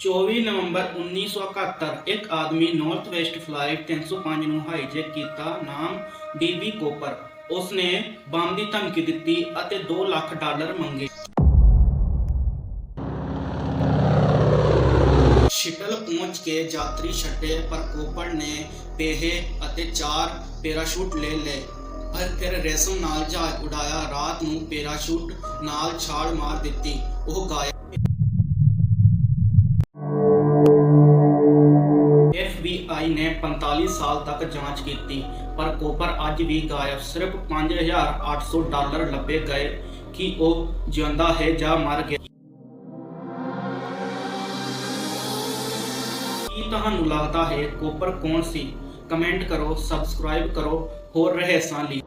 24 ਨਵੰਬਰ 1971 ਇੱਕ ਆਦਮੀ north West flight 305 ਨੂੰ hijack ਕੀਤਾ, ਨਾਮ ਡੀਬੀ ਕੋਪਰ ਉਸਨੇ ਬੰਬ ਦੀ ਧਮਕੀ ਦਿੱਤੀ ਅਤੇ 2 ਲੱਖ ਡਾਲਰ ਮੰਗੇ। ਸ਼ਟਲ ਪਹੁੰਚ ਕੇ ਯਾਤਰੀ ਛੱਡੇ, ਪਰ ਕੋਪਰ ਨੇ ਪੇਹੇ ਅਤੇ ਚਾਰ ਪੈਰਾਸ਼ੂਟ ਲੈ ਲਏ। ਪਰ ਫਿਰ ਰੈਸਮ ਨਾਲ ਜਹਾਜ਼ ਉਡਾਇਆ, ਰਾਤ ਨੂੰ ਪੈਰਾਸ਼ੂਟ ਨਾਲ ਛਾਲ ਮਾਰ ਦਿੱਤੀ। ਉਹ ਗਾਇਬ 45 ਸਾਲ ਤੱਕ ਜਾਂਚ ਕੀਤੀ। ਪਰ ਕੋਪਰ ਅੱਜ ਵੀ ਗਾਇਬ। ਸਿਰਫ 5800 ਡਾਲਰ ਲੱਭੇ ਗਏ ਕਿ ਉਹ ਜਿਉਂਦਾ ਹੈ ਜਾਂ ਮਰ ਗਿਆ। ਕੀ ਤੁਹਾਨੂੰ ਲੱਗਦਾ ਹੈ ਕੋਪਰ ਕੌਣ ਸੀ? ਕਮੈਂਟ ਕਰੋ, ਸਬਸਕ੍ਰਾਈਬ ਕਰੋ। ਹੋਰ ਰਹੱਸਾਂ ਲਈ।